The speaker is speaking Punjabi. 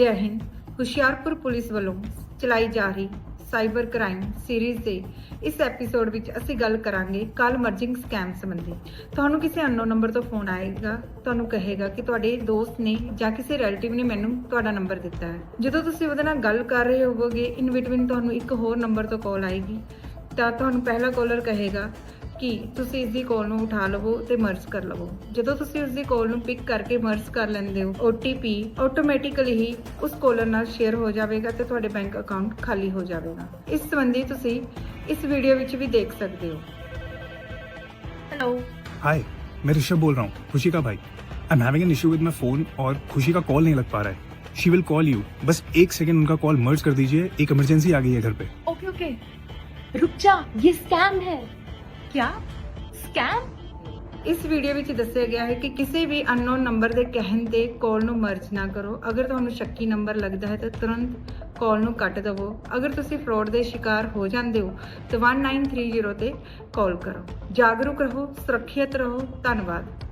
ਜੈ ਹਿੰਦ, ਹੁਸ਼ਿਆਰਪੁਰ ਪੁਲਿਸ ਵੱਲੋਂ ਚਲਾਈ ਜਾ ਰਹੀ ਸਾਈਬਰ ਕ੍ਰਾਈਮ ਸੀਰੀਜ਼ ਦੇ ਇਸ ਐਪੀਸੋਡ ਵਿੱਚ ਅਸੀਂ ਗੱਲ ਕਰਾਂਗੇ ਕਾਲ ਮਰਜਿੰਗ ਸਕੈਮ ਸੰਬੰਧੀ। ਤੁਹਾਨੂੰ ਕਿਸੇ ਅਨਨੋਨ ਨੰਬਰ ਤੋਂ ਫੋਨ ਆਏਗਾ, ਤੁਹਾਨੂੰ ਕਹੇਗਾ ਕਿ ਤੁਹਾਡੇ ਦੋਸਤ ਨੇ ਜਾਂ ਕਿਸੇ ਰਿਲੇਟਿਵ ਨੇ ਮੈਨੂੰ ਤੁਹਾਡਾ ਨੰਬਰ ਦਿੱਤਾ ਹੈ। ਜਦੋਂ ਤੁਸੀਂ ਉਹਦੇ ਨਾਲ ਗੱਲ ਕਰ ਰਹੇ ਹੋਵੋਗੇ ਇਨ ਬਿਟਵੀਨ ਤੁਹਾਨੂੰ ਇੱਕ ਹੋਰ ਨੰਬਰ ਤੋਂ ਕਾਲ ਆਏਗੀ, ਤਾਂ ਤੁਹਾਨੂੰ ਪਹਿਲਾ ਕਾਲਰ ਕਹੇਗਾ ਕਿ ਤੁਸੀਂ ਇਸ ਦੀ ਕਾਲ ਨੂੰ ਉਠਾ ਲਵੋ ਤੇ ਮਰਜ ਕਰ ਲਵੋ ਜਦੋਂ ਤੁਸੀਂ ਉਸ ਦੀ ਕਾਲ ਨੂੰ ਪਿਕ ਕਰਕੇ ਮਰਜ ਕਰ ਲੈਂਦੇ ਹੋ OTP ਆਟੋਮੈਟਿਕਲੀ ਹੀ ਉਸ ਕਾਲਰ ਨਾਲ ਸ਼ੇਅਰ ਹੋ ਜਾਵੇਗਾ ਤੇ ਤੁਹਾਡੇ ਬੈਂਕ ਅਕਾਊਂਟ ਖਾਲੀ ਹੋ ਜਾਵੇਗਾ ਇਸ ਸੰਬੰਧੀ ਤੁਸੀਂ ਇਸ ਵੀਡੀਓ ਵਿੱਚ ਵੀ ਦੇਖ ਸਕਦੇ ਹੋ ਹੈਲੋ हाय मैं ऋषभ बोल रहा हूँ खुशी का भाई I am having an issue with my phone और खुशी का कॉल नहीं लग पा रहा है शी विल कॉल यू बस एक सेकंड उनका कॉल मर्ज कर दीजिए एक इमरजेंसी आ गई है घर पे ओके ओके रुक जा ये स्कैम है ਕਿਆ? ਸਕੈਮ ਇਸ ਵੀਡੀਓ ਵਿੱਚ ਦੱਸਿਆ ਗਿਆ ਹੈ ਕਿ ਕਿਸੇ ਵੀ ਅਨਨੋਨ ਨੰਬਰ ਦੇ ਕਹਿਣ ਤੇ ਕਾਲ ਨੂੰ ਮਰਜ ਨਾ ਕਰੋ। ਅਗਰ ਤੁਹਾਨੂੰ ਸ਼ੱਕੀ ਨੰਬਰ ਲੱਗਦਾ ਹੈ ਤਾਂ ਤੁਰੰਤ ਕਾਲ ਨੂੰ ਕੱਟ ਦਿਵੋ। ਅਗਰ ਤੁਸੀਂ ਫਰਾਡ ਦੇ ਸ਼ਿਕਾਰ ਹੋ ਜਾਂਦੇ ਹੋ, ਤਾਂ 1930 ਤੇ ਕਾਲ ਕਰੋ। ਜਾਗਰੂਕ ਰਹੋ, ਸੁਰੱਖਿਅਤ ਰਹੋ। ਧੰਨਵਾਦ।